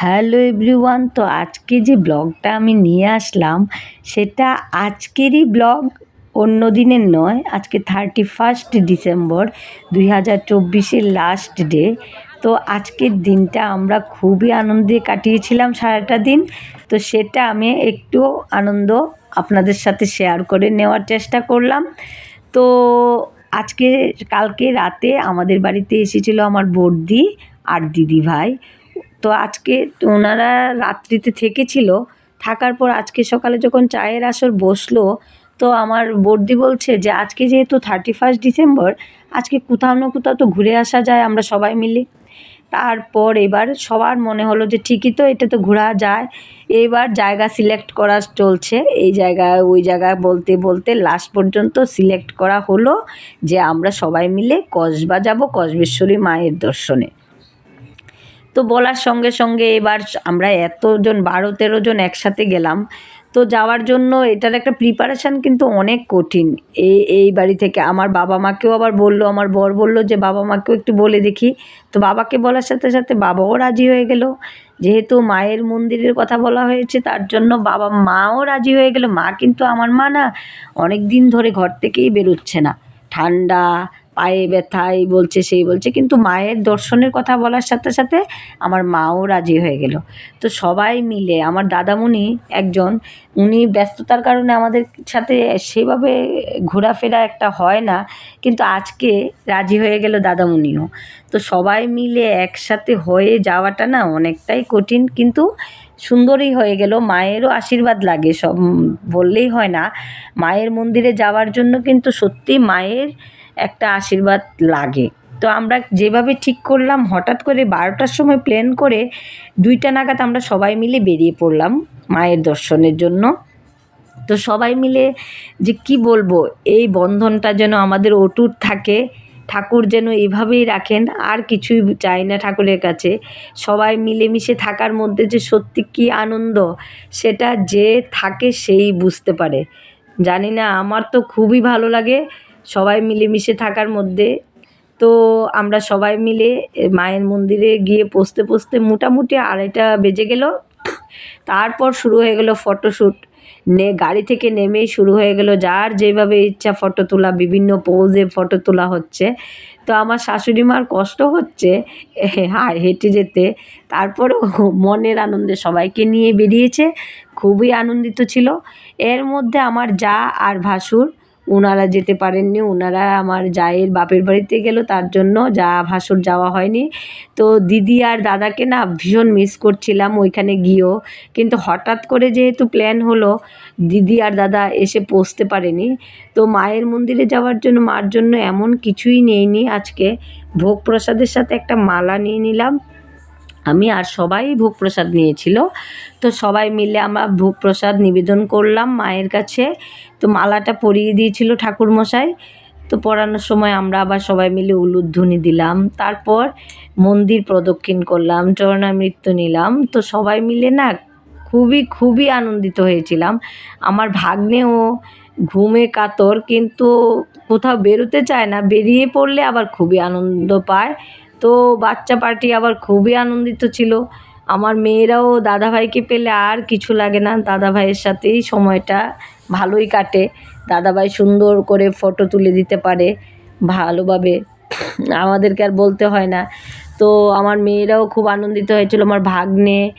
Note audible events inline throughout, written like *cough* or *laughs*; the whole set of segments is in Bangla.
হ্যালো এভরিওয়ান, তো আজকে যে ব্লগটা আমি নিয়ে আসলাম, সেটা আজকেরই ব্লগ, অন্য দিনের নয়, আজকে থার্টি ফার্স্ট ডিসেম্বর দুই হাজার চব্বিশের লাস্ট ডে তো আজকের দিনটা আমরা খুবই আনন্দে কাটিয়েছিলাম সারাটা দিন, তো সেটা আমি একটু আনন্দ আপনাদের সাথে শেয়ার করে নেওয়ার চেষ্টা করলাম। তো আজকে, কালকে রাতে আমাদের বাড়িতে এসেছিল আমার বড়দি আর দিদি ভাই তো আজকে ওনারা রাত্রিতে থেকেছিল। থাকার পর আজকে সকালে যখন চায়ের আসর বসল, তো আমার বর্দি বলছে যে, আজকে যেহেতু থার্টি ফার্স্ট ডিসেম্বর আজকে কোথাও না কোথাও তো ঘুরে আসা যায় আমরা সবাই মিলে। তারপর এবার সবার মনে হলো যে, ঠিকই তো, এটা তো ঘোরা যায়। এবার জায়গা সিলেক্ট করা চলছে। এই জায়গায়, ওই জায়গায় বলতে বলতে লাস্ট পর্যন্ত সিলেক্ট করা হলো যে, আমরা সবাই মিলে কসবা যাব কসবেশ্বরী মায়ের দর্শনে। তো বলার সঙ্গে সঙ্গে এবার আমরা এতজন বারো তেরো জন একসাথে গেলাম। তো যাওয়ার জন্য এটার একটা প্রিপারেশান কিন্তু অনেক কঠিন। এই এই বাড়ি থেকে আমার বাবা মাকেও আবার বলল, আমার বর বলল যে, বাবা মাকেও একটু বলে দেখি। তো বাবাকে বলার সাথে সাথে বাবাও রাজি হয়ে গেল। যেহেতু মায়ের মন্দিরের কথা বলা হয়েছে, তার জন্য বাবা মাও রাজি হয়ে গেল। মা কিন্তু আমার মা না অনেক দিন ধরে ঘর থেকেই বেরোচ্ছে না। ঠান্ডা পায়ে ব্যথা এই বলছে, সেই বলছে। কিন্তু মায়ের দর্শনের কথা বলার সাথে সাথে আমার মাও রাজি হয়ে গেল। তো সবাই মিলে, আমার দাদামণি একজন, উনি ব্যস্ততার কারণে আমাদের সাথে সেভাবে ঘোরাফেরা একটা হয় না, কিন্তু আজকে রাজি হয়ে গেল দাদামণিও। তো সবাই মিলে একসাথে হয়ে যাওয়াটা না অনেকটাই কঠিন, কিন্তু সুন্দরই হয়ে গেল। মায়েরও আশীর্বাদ লাগে, সব বললেই হয় না। মায়ের মন্দিরে যাওয়ার জন্য কিন্তু সত্যি মায়ের একটা আশীর্বাদ লাগে। তো আমরা যেভাবে ঠিক করলাম, হঠাৎ করে বারোটার সময় প্ল্যান করে দুইটা নাগাদ আমরা সবাই মিলে বেরিয়ে পড়লাম মায়ের দর্শনের জন্য। তো সবাই মিলে যে কি বলব, এই বন্ধনটা যেন আমাদের অটুট থাকে, ঠাকুর যেন এভাবেই রাখেন, আর কিছুই চাই না ঠাকুরের কাছে। সবাই মিলেমিশে থাকার মধ্যে যে সত্যি কী আনন্দ, সেটা যে থাকে সেই বুঝতে পারে। জানি না, আমার তো খুবই ভালো লাগে। সবাই মিলেমিশে থাকার মধ্যে। তো আমরা সবাই মিলে মায়ের মন্দিরে গিয়ে পৌঁছতে পৌঁছতে মোটামুটি আড়াইটা বেজে গেল। তারপর শুরু হয়ে গেল ফটোশ্যুট নে, গাড়ি থেকে নেমেই শুরু হয়ে গেল। যার যেভাবে ইচ্ছা ফটো তোলা, বিভিন্ন পোজে ফটো তোলা হচ্ছে। তো আমার শাশুড়ি মার কষ্ট হচ্ছে আর হেঁটে যেতে। তারপরেও মনের আনন্দে সবাইকে নিয়ে বেরিয়েছে। খুবই আনন্দিত ছিল। এর মধ্যে আমার যা আর ভাসুর ওনারা যেতে পারেননি ওনারা আমার জায়ের বাপের বাড়িতে গেল, তার জন্য যা ভাসুর যাওয়া হয়নি। তো দিদি আর দাদাকে না ভীষণ মিস করছিলাম ওইখানে গিয়েও। কিন্তু হঠাৎ করে যেহেতু প্ল্যান হলো, দিদি আর দাদা এসে পৌঁছতে পারেনি। তো মায়ের মন্দিরে যাওয়ার জন্য, মার জন্য এমন কিছুই নেইনি। আজকে ভোগ প্রসাদের সাথে একটা মালা নিয়ে নিলাম। আমি আর সবাই ভোগ প্রসাদ নিয়েছিল। তো সবাই মিলে আমরা ভোগ প্রসাদ নিবেদন করলাম মায়ের কাছে। তো মালাটা পরিয়ে দিয়েছিল ঠাকুরমশাই। তো পড়ানোর সময় আমরা আবার সবাই মিলে উলুধ্বনি দিলাম। তারপর মন্দির প্রদক্ষিণ করলাম চরণামৃত্য নিলাম। তো সবাই মিলে না খুবই খুবই আনন্দিত হয়েছিলাম। আমার ভাগ্নেও ঘুমে কাতর, কিন্তু কোথাও বেরোতে চায় না, বেরিয়ে পড়লে আবার খুবই আনন্দ পায়। তো বাচ্চা পার্টি আবার খুবই আনন্দিত ছিল। আমার মেয়েরাও দাদাভাইকে পেলে আর কিছু লাগে না। দাদাভাইয়ের সাথেই সময়টা ভালোই কাটে। দাদাভাই সুন্দর করে ফটো তুলে দিতে পারে ভালোভাবে। আমাদেরকে আর বলতে হয় না। তো আমার মেয়েরাও খুব আনন্দিত হয়েছিল, আমার ভাগ্নে।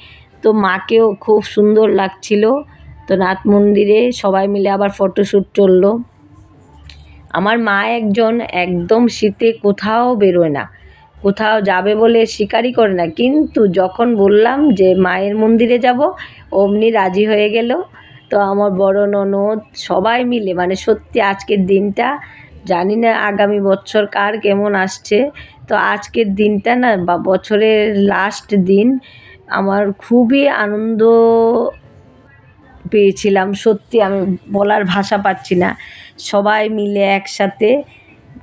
তো মাকেও খুব সুন্দর লাগছিল। তো নাথ মন্দিরে সবাই মিলে আবার ফটোশ্যুট চলল। আমার মা একজন একদম শীতে কোথাও বেরোয় না। কোথাও যাবে বলে স্বীকারই করে না। কিন্তু যখন বললাম যে মায়ের মন্দিরে যাব, অমনি রাজি হয়ে গেল। তো আমার বড় ননদ সবাই মিলে মানে সত্যি আজকের দিনটা, জানি না আগামী বছর কার কেমন আসছে, তো আজকের দিনটা না বা বছরের লাস্ট দিন আমার খুবই আনন্দ পেয়েছিলাম। সত্যি আমি বলার ভাষা পাচ্ছি না। সবাই মিলে একসাথে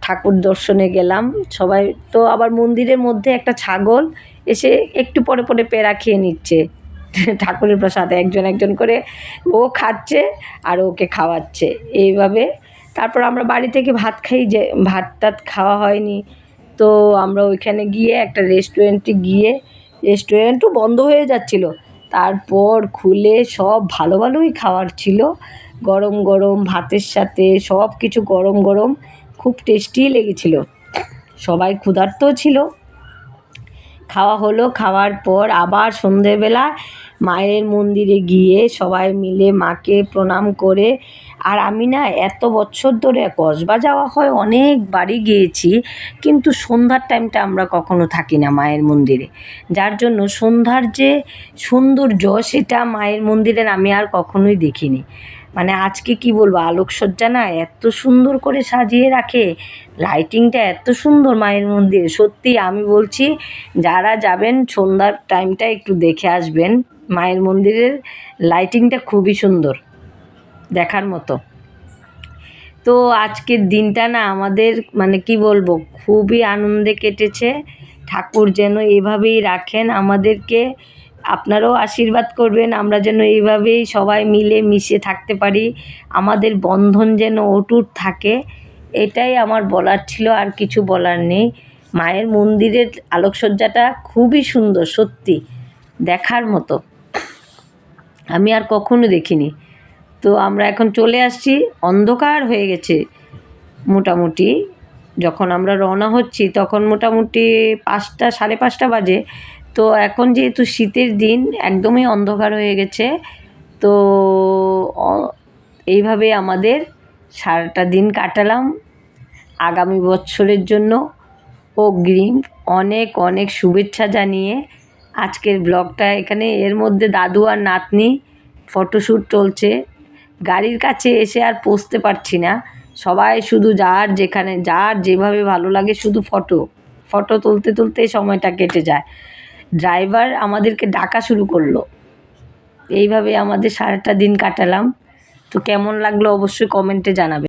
ঠাকুর দর্শনে গেলাম। সবাই তো আবার মন্দিরের মধ্যে একটা ছাগল এসে একটু পরে পরে পেড়া খেয়ে নিচ্ছে। *laughs* ঠাকুরের প্রসাদে একজন একজন করে ও খাচ্ছে আর ওকে খাওয়াচ্ছে। এইভাবে তারপর আমরা বাড়ি থেকে ভাত খাই যে ভাত টাত খাওয়া হয়নি। তো আমরা ওইখানে গিয়ে একটা রেস্টুরেন্টে গিয়ে রেস্টুরেন্টও বন্ধ হয়ে যাচ্ছিল। তারপর খুলে সব ভালো ভালোই খাওয়ার ছিল। গরম গরম ভাতের সাথে সব কিছু গরম গরম খুব টেস্টি লেগেছিল। সবাই ক্ষুধার্ত ছিল। খাওয়া হলো, খাওয়ার পর আবার সন্ধেবেলা মায়ের মন্দিরে গিয়ে সবাই মিলে মাকে প্রণাম করে আর আমি না এত বছর ধরে কসবা যাওয়া হয়, অনেক বাড়ি গিয়েছি, কিন্তু সন্ধ্যার টাইমটা আমরা কখনো থাকি না মায়ের মন্দিরে। যার জন্য সন্ধ্যার যে সৌন্দর্য, সেটা মায়ের মন্দিরের আমি আর কখনোই দেখিনি। মানে আজকে কি বলব, আলোকসজ্জা না এত সুন্দর করে সাজিয়ে রাখে লাইটিংটা এত সুন্দর মায়ের মন্দিরে। সত্যি আমি বলছি, যারা যাবেন, সন্ধ্যার টাইমটা একটু দেখে আসবেন। মায়ের মন্দিরের লাইটিংটা খুবই সুন্দর। দেখার মতো। তো আজকের দিনটা না আমাদের মানে কি বলব, খুবই আনন্দে কেটেছে। ঠাকুর যেন এভাবেই রাখেন, আমাদেরকে আপনারাও আশীর্বাদ করবেন, আমরা যেন এইভাবেই সবাই মিলে মিশে থাকতে পারি, আমাদের বন্ধন যেন অটুট থাকে, এটাই আমার বলার ছিল, আর কিছু বলার নেই। মায়ের মন্দিরের আলোকসজ্জাটা খুবই সুন্দর, সত্যি, দেখার মতো। আমি আর কখনো দেখিনি। তো আমরা এখন চলে আসছি। অন্ধকার হয়ে গেছে মোটামুটি। যখন আমরা রওনা হচ্ছি, তখন মোটামুটি পাঁচটা, সাড়ে পাঁচটা বাজে। তো এখন যেহেতু শীতের দিন, একদমই অন্ধকার হয়ে গেছে। তো এইভাবে আমাদের সারাটা দিন কাটালাম। আগামী বছরের জন্য অগ্রিম অনেক অনেক শুভেচ্ছা জানিয়ে আজকের ব্লগটা এখানে। এর মধ্যে দাদু আর নাতনি ফটোশ্যুট চলছে। গাড়ির কাছে এসে আর পৌঁছতে পারছি না। সবাই শুধু যার যেখানে, যার যেভাবে ভালো লাগে শুধু ফটো ফটো তুলতে তুলতে সময়টা কেটে যায়। ড্রাইভার আমাদেরকে ডাকা শুরু করল। এইভাবে আমাদের সারাটা দিন কাটালাম। তো কেমন লাগল অবশ্যই কমেন্টে জানাবে।